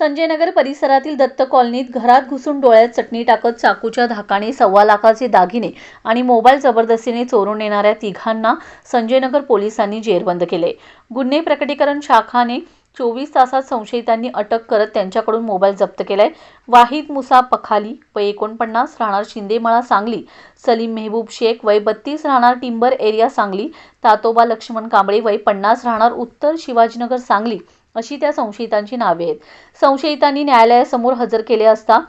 संजयनगर परिसरातील दत्त कॉलनीत घरात घुसून डोळ्यात चटणी टाकत चाकूच्या धाकाने सव्वा लाखाचे दागिने आणि मोबाईल जबरदस्तीने चोरून येणाऱ्या तिघांना संजयनगर पोलिसांनी जेरबंद केले. गुन्हे प्रकटीकरण शाखाने चोवीस तासात संशयितांनी अटक करत त्यांच्याकडून मोबाईल जप्त केलाय. वाहिद मुसा पखाली वय एकोणपन्नास राहणार शिंदेमळा सांगली सलीम मेहबूब शेख वय बत्तीस राहणार टिंबर एरिया सांगली तातोबा लक्ष्मण कांबळे वय पन्नास राहणार उत्तर शिवाजीनगर सांगली अशी त्या संशयितांची नावे आहेत. संशयितांनी न्यायालयासमोर हजर केले असता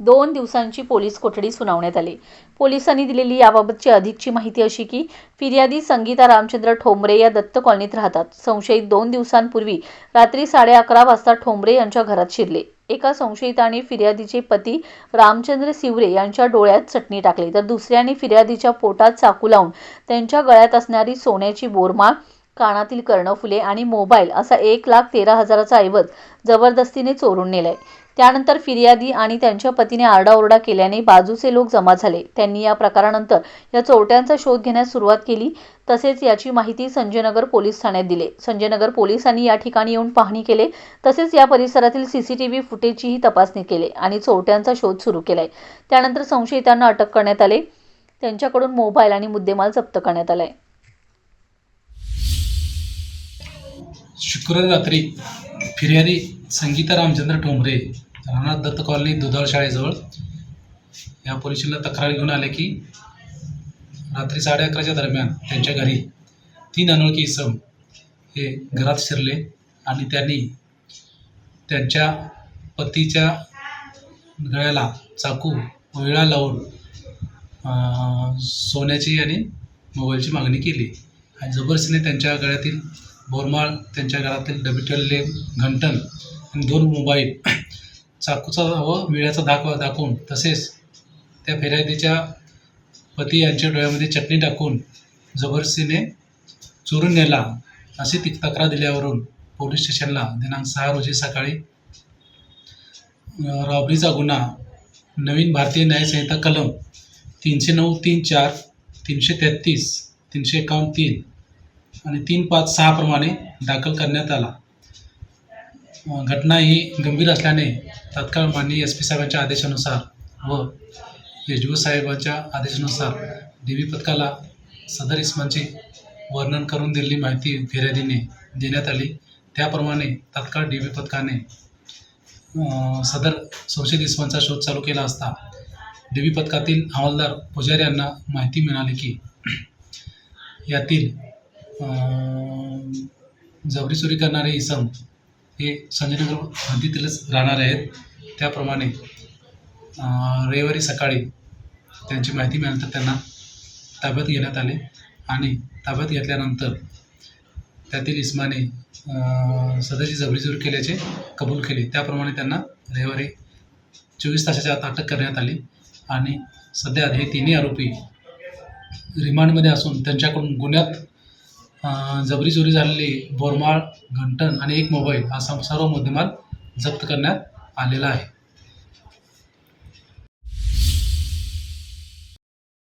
दोन दिवसांची पोलीस कोठडी सुनावण्यात आली. पोलिसांनी दिलेली याबाबतची अधिकची माहिती अशी की फिर्यादी संगीता रामचंद्र ठोंबरे या दत्त कॉलनीत राहतात. संशयित दोन दिवसांपूर्वी रात्री साडे अकरा वाजता ठोंबरे यांच्या घरात शिरले. एका संशयिताने फिर्यादीचे पती रामचंद्र सिवरे यांच्या डोळ्यात चटणी टाकली तर दुसऱ्याने फिर्यादीच्या पोटात चाकू लावून त्यांच्या गळ्यात असणारी सोन्याची बोरमाळ कानातील कर्णफुले आणि मोबाईल असा एक लाख तेरा हजाराचा ऐवज जबरदस्तीने चोरून नेलाय. त्यानंतर फिर्यादी आणि त्यांच्या पतीने आरडाओरडा केल्याने बाजूचे लोक जमा झाले. त्यांनी या प्रकारानंतर या चोरट्यांचा शोध घेण्यास सुरुवात केली. तसेच याची माहिती संजयनगर पोलीस ठाण्यात दिले. संजयनगर पोलिसांनी या ठिकाणी येऊन पाहणी केले. तसेच या परिसरातील सीसीटीव्ही फुटेजचीही तपासणी केली आणि चोरट्यांचा शोध सुरू केलाय. त्यानंतर संशयितांना अटक करण्यात आले. त्यांच्याकडून मोबाईल आणि मुद्देमाल जप्त करण्यात आलाय. शुक्रवारी रात्री फिर्यादी संगीता रामचंद्र ठोंबरे राणा दत्त कॉलनी दुधाळ शाळेजवळ. या पोलिसांना तक्रार घेऊन आले की रात्री साडे अकराच्या दरम्यान त्यांच्या घरी तीन अनोळखी इसम हे घरात शिरले आणि त्यांनी त्यांच्या पतीच्या गळ्याला चाकू विळा लावून सोन्याची आणि मोबाईलची मागणी केली. आणि जबरदस्तीने त्यांच्या गळ्यातील बोरमाळ त्यांच्या घरातील डबे ठेवलेले घंटन आणि दोन मोबाईल चाकूचा व विळ्याचा दाखवा दाखवून तसेच त्या फिर्यादीच्या पती यांच्या डोळ्यामध्ये चटणी टाकून जबरदस्तीने चोरून नेला. अशी ती तक्रार दिल्यावरून पोलीस स्टेशनला दिनांक सहा रोजी सकाळी रॉबरीचा गुन्हा नवीन भारतीय न्यायसंहिता कलम तीनशे नऊ तीन चार तीनशे तेहतीस तीनशे एकावन्न तीन आणि तीन पाच सहा प्रमाणे दाखल करण्यात आला. घटना ही गंभीर असल्याने तात्काळ माननीय एस पी साहेबांच्या आदेशानुसार व एच डी ओ साहेबांच्या आदेशानुसार डी व्ही पथकाला सदर इसमांचे वर्णन करून दिलेली माहिती फिर्यादीने देण्यात आली. त्याप्रमाणे तात्काळ डी व्ही पथकाने सदर संशयित इसमांचा शोध चालू केला असता डी व्ही पथकातील हवालदार पुजारी यांना माहिती मिळाली की यातील अं, जबरी चोरी करणारे इसम हे संजयनगर हद्दीतीलच राहणारे आहेत. त्याप्रमाणे रविवारी सकाळी त्यांची माहिती मिळाल्यानंतर त्यांना ताब्यात घेण्यात आले आणि ताब्यात घेतल्यानंतर त्यातील इस्माने सदरची जबरी चोरी केल्याचे कबूल केले. त्याप्रमाणे त्यांना रविवारी चोवीस तासाच्या आत अटक करण्यात आली आणि सध्या हे तिन्ही आरोपी रिमांडमध्ये असून त्यांच्याकडून गुन्ह्यात जबरी चोरी झालेली बोरमाळ घंटण आणि एक मोबाईल असा सर्व मुद्देमाल जप्त करण्यात आलेला आहे.